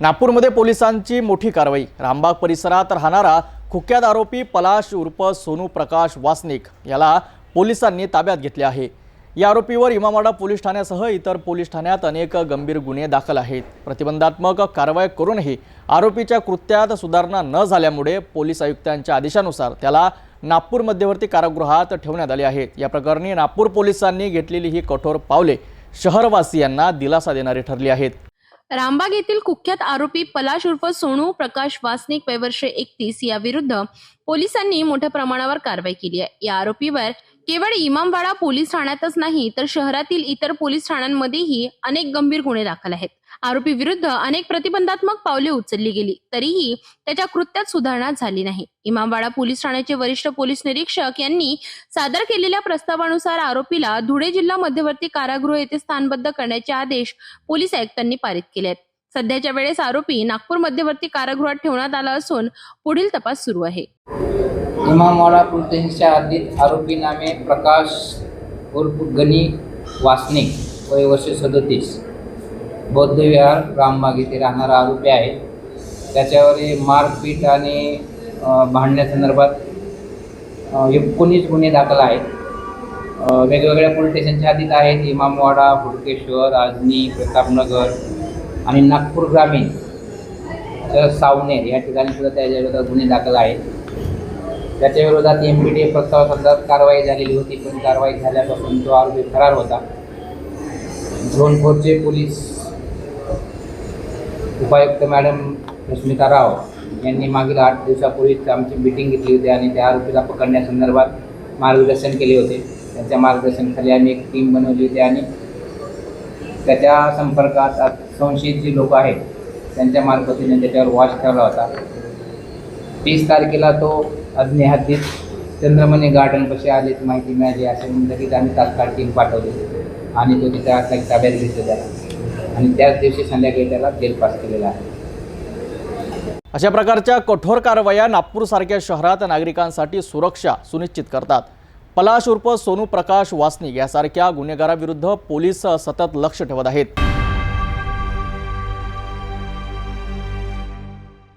नागपूरमध्ये पोलिसांची मोठी कारवाई. रामबाग परिसरात राहणारा कुख्यात आरोपी पलाश उर्फ सोनू प्रकाश वासनिक याला पोलिसांनी ताब्यात घेतले आहे. या आरोपीवर इमामवाडा पोलीस ठाण्यासह इतर पोलीस ठाण्यात अनेक गंभीर गुन्हे दाखल आहेत. प्रतिबंधात्मक कारवाई करूनही आरोपीच्या कृत्यात सुधारणा न झाल्यामुळे पोलीस आयुक्तांच्या आदेशानुसार त्याला नागपूर मध्यवर्ती कारागृहात ठेवण्यात आले आहेत या प्रकरणी नागपूर पोलिसांनी घेतलेली ही कठोर पावले शहरवासियांना दिलासा देणारी ठरली आहेत. रामबाग येथील कुख्यात आरोपी पलाश उर्फ सोनू प्रकाश वासनिक वय वर्ष एकतीस या विरुद्ध पोलिसांनी मोठ्या प्रमाणावर कारवाई केली आहे. या आरोपीवर केवळ इमामवाडा पोलीस ठाण्यातच नाही तर शहरातील इतर पोलीस ठाण्यांमध्येही अनेक गंभीर गुन्हे दाखल आहेत. आरोपी विरुद्ध अनेक प्रतिबंधात्मक पावले उचलली गेली तरीही त्याच्या कृत्यात सुधारणा झाली नाही. इमामवाडा पोलीस ठाण्याचे वरिष्ठ पोलीस निरीक्षक यांनी सादर केलेल्या प्रस्तावानुसार आरोपीला धुळे जिल्हा मध्यवर्ती कारागृह येथे स्थानबद्ध करण्याचे आदेश पोलीस आयुक्तांनी पारित केले आहेत सध्याच्या वेळेस आरोपी नागपूर मध्यवर्ती कारागृहात ठेवण्यात आला असून पुढील तपास सुरू आहे. इमामवाडा पोलीस स्टेशनच्या हद्दीत आरोपी नामे प्रकाश उर्फ गणी वासनिक वय वर्ष सदतीस. बौद्ध विहार रामबाग येथे राहणारा आरोपी आहे. त्याच्यावर हे मारपीट आणि भांडण्यासंदर्भात एकोणीस गुन्हे दाखल आहेत. वेगवेगळ्या पोलीस स्टेशनच्या हद्दीत आहेत इमामवाडा हुडकेश्वर आजनी प्रतापनगर आणि नागपूर ग्रामीण. तर सावनेर या ठिकाणी सुद्धा त्याच्या विरोधात गुन्हे दाखल आहेत. त्याच्या विरोधात एम पी डी प्रस्तावासंदर्भात कारवाई झालेली होती पण कारवाई झाल्यापासून तो आरोपी फरार होता. झोन फोरचे पोलीस उपायुक्त मॅडम रश्मिता राव यांनी मागील आठ दिवसापूर्वीच आमची मिटिंग घेतली होती आणि त्या आरोपीला पकडण्यासंदर्भात मार्गदर्शन केले होते. त्यांच्या मार्गदर्शनाखाली आम्ही एक टीम बनवली होती आणि त्याच्या संपर्कात संशयित जी लोक आहेत त्यांच्या मार्फतीने त्याच्यावर वॉच ठेवला होता. तीस तारखेला तो अजनी हद्दीत चंद्रमणी गार्डनपाशी आले माहिती मिळाली असे लगेच आम्ही तात्काळ टीम पाठवली. आणि तो तिथे आता ताब्यात घेतला त्याला आणि त्याच दिवशी संध्याकाळी त्याला जेल पास केलेला आहे. अशा प्रकारच्या कठोर कारवाया नागपूरसारख्या शहरात नागरिकांसाठी सुरक्षा सुनिश्चित करतात. पलाश उर्फ सोनू प्रकाश वासनिक यासारख्या गुन्हेगाराविरुद्ध पोलीस सतत लक्ष ठेवत आहेत.